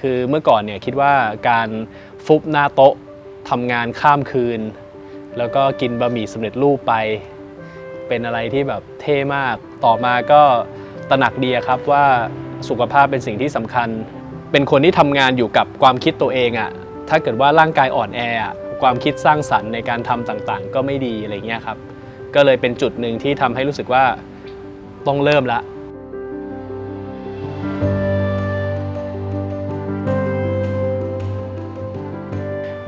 คือเมื่อก่อนเนี่ยคิดว่าการฟุบหน้าโต๊ะทำงานข้ามคืน แล้วก็กินบะหมี่สำเร็จรูปไป เป็นอะไรที่แบบเท่มาก ต่อมาก็ตระหนักดีครับว่าสุขภาพเป็นสิ่งที่สำคัญ เป็นคนที่ทำงานอยู่กับความคิดตัวเองอะถ้าเกิดว่าร่างกายอ่อนแอความคิดสร้างสรรค์ในการทำต่างๆ ก็ไม่ดีอะไรเงี้ยครับ ก็เลยเป็นจุดหนึ่งที่ทำให้รู้สึกว่าต้องเริ่มละ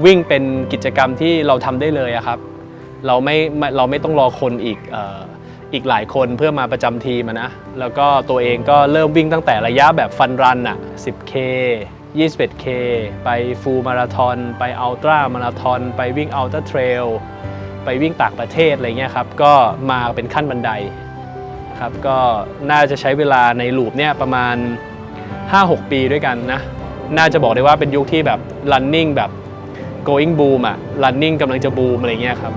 วิ่งเป็นกิจกรรมที่เราทำได้เลยครับ เราไม่เราไม่ต้องรอคนอีกอีกหลายคนเพื่อมาประจำทีมนะ แล้วก็ตัวเองก็เริ่มวิ่งตั้งแต่ระยะแบบฟันรันอะ 10K 21K ไปฟูลมาราทอนไปอัลตร้ามาราทอนไปวิ่งอัลตร้าเทรลไปวิ่งต่างประเทศอะไรเงี้ยครับ ก็มาเป็นขั้นบันไดครับก็น่าจะใช้เวลาในลูปเนี่ยประมาณ 5-6 ปีด้วยกันนะ น่าจะบอกได้ว่าเป็นยุคที่แบบ running แบบ going boom อะ running กำลังจะบูมอะไรเงี้ยครับ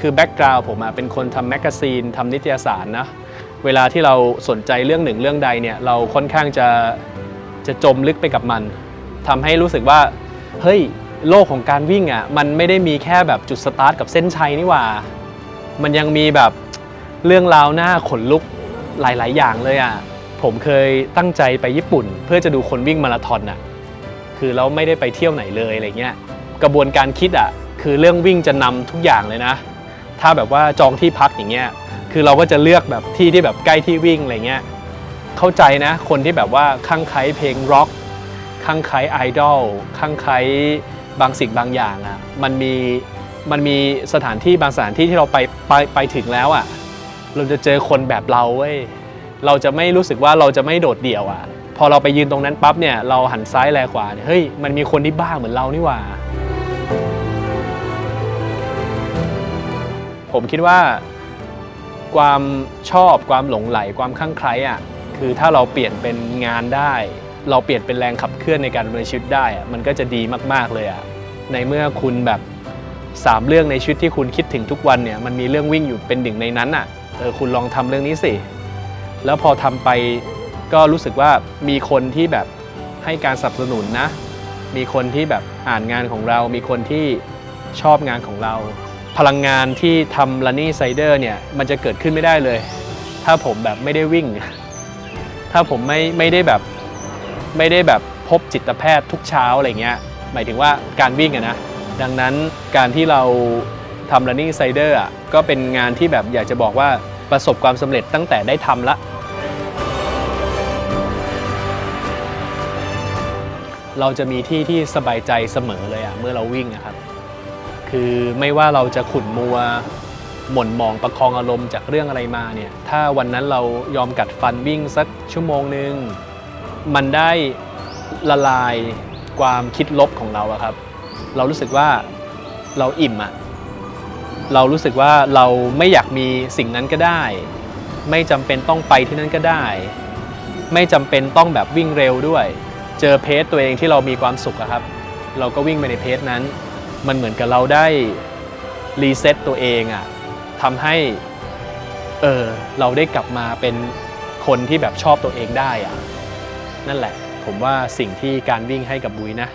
คือแบ็กกราวด์ผมอะเป็นคนทำแมกกาซีนทำนิตยสารนะ เวลาที่เราสนใจเรื่องหนึ่งเรื่องใดเนี่ย เราค่อนข้างจะจะจมลึกไปกับมันทำให้รู้สึกว่า เฮ้ย โลกของการวิ่งอะมันไม่ได้มีแค่แบบจุดสตาร์ทกับเส้นชัยนี่หว่า มันยังมีแบบเรื่องราวหน้าขนลุกหลาย ๆ อย่างเลยอะผมเคยตั้งใจไปญี่ปุ่น เพื่อจะดูคนวิ่งมาราธอนอะ คือเราไม่ได้ไปเที่ยวไหนเลยอะไรเงี้ยกระบวนการคิดอะคือเรื่องวิ่งจะนำทุกอย่างเลยนะ ถ้าแบบว่าจองที่พักอย่างเงี้ยคือเราก็จะเลือกแบบที่ที่แบบใกล้ที่วิ่งอะไรเงี้ยเข้าใจนะ คนที่แบบว่าข้างไคล้เพลงร็อกข้างไคล้ไอดอลข้างไคล้บางสิ่งบางอย่างอะมันมีมันมีสถานที่บางสถานที่ที่เราไปไปไปถึงแล้วอะเราจะเจอคนแบบเราเว้ยเราจะไม่รู้สึกว่าเราจะไม่โดดเดี่ยวอะ พอเราไปยืนตรงนั้นปั๊บเนี่ยเราหันซ้ายแลขวาเนี่ยเฮ้ยมันมีคนที่บ้าเหมือนเรานี่หว่า ผมคิดว่า ความชอบความหลงไหลความคลั่งไคล้อะคือถ้าเราเปลี่ยนเป็นงานได้ เราเปลี่ยนเป็นแรงขับเคลื่อนในการดำเนินชีวิตได้อะมันก็จะดีมากๆเลยอะในเมื่อคุณแบบสามเรื่องในชีวิตที่คุณคิดถึงทุกวันเนี่ยมันมีเรื่องวิ่งอยู่เป็นหนึ่งในนั้นอะเออคุณลองทำเรื่องนี้สิ แล้วพอทำไป ก็รู้สึกว่ามีคนที่แบบให้การสนับสนุนนะ มีคนที่แบบอ่านงานของเรา มีคนที่ชอบงานของเรา พลังงานที่ทำ Running Cider เนี่ยมันจะเกิดขึ้นไม่ได้เลย ถ้าผมแบบไม่ได้วิ่ง ถ้าผมไม่ไม่ได้แบบไม่ได้แบบพบจิตแพทย์ทุกเช้าอะไรเงี้ยหมายถึงว่าการวิ่งอะนะดังนั้นการที่เราทำ Running Cider อะก็เป็นงานที่แบบอยากจะบอกว่าประสบความสำเร็จตั้งแต่ได้ทำละ เราจะมีที่ที่สบายใจเสมอเลยอะเมื่อเราวิ่งอะครับคือไม่ว่าเราจะขุ่นมัวหม่นมองประคองอารมณ์จากเรื่องอะไรมาเนี่ยถ้าวันนั้นเรายอมกัดฟันวิ่งสักชั่วโมงหนึ่งมันได้ละลายความคิดลบของเราอะครับ เรารู้สึกว่าเราอิ่มอะเรารู้สึกว่าเราไม่อยากมีสิ่งนั้นก็ได้ ไม่จำเป็นต้องไปที่นั่นก็ได้ ไม่จำเป็นต้องแบบวิ่งเร็วด้วย เจอเพจตัวเองที่เรามีความสุขอะครับ เราก็วิ่งไปในเพจนั้น มันเหมือนกับเราได้รีเซ็ตตัวเองอะทำให้เออเราได้กลับมาเป็นคนที่แบบชอบตัวเองได้อะนั่นแหละ ผมว่าสิ่งที่การวิ่งให้กับบุ้ยนะ